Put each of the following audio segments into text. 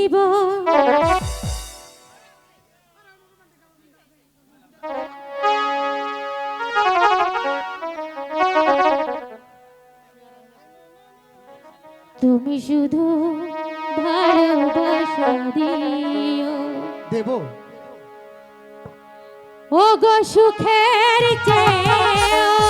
দিব। তুমি শুধু ভালোবাসা দিও। দেব। ও গো সুখের চেয়ে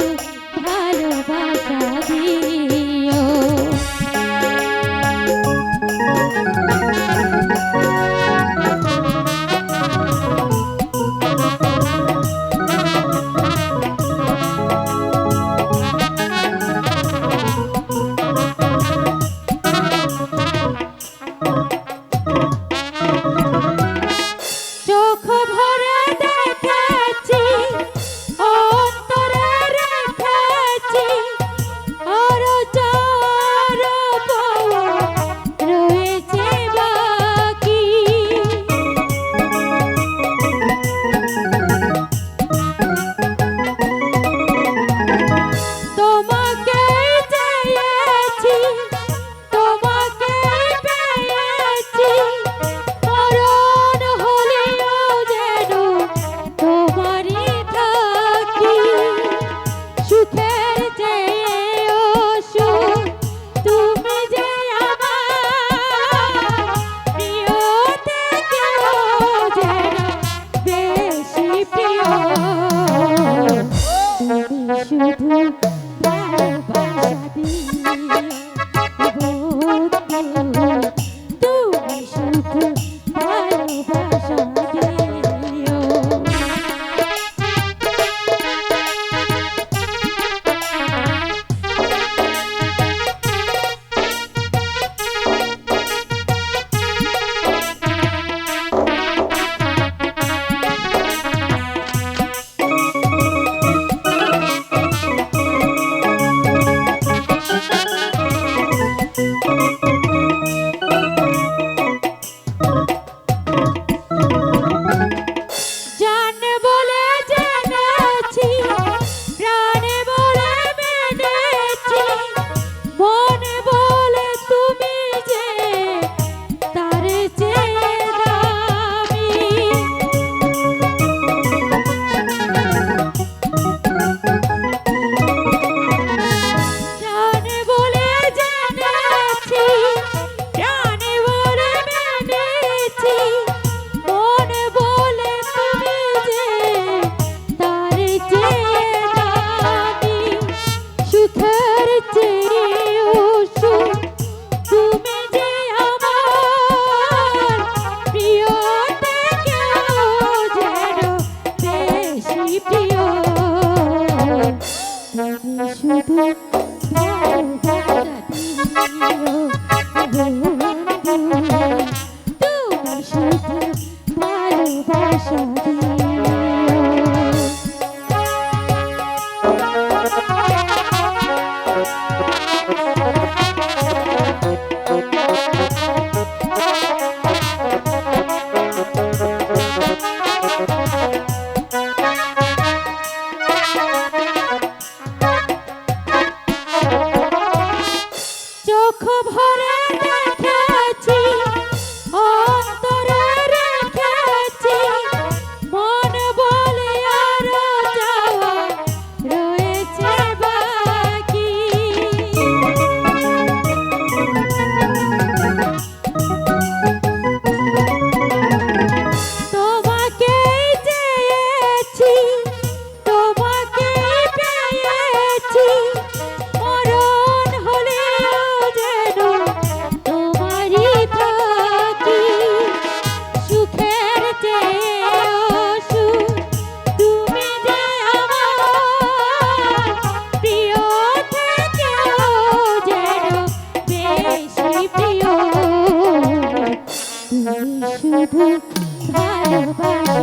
শুধু বাবা দিন তোমার শুধু ভালোবাসা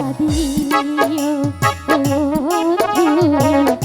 দিও। ও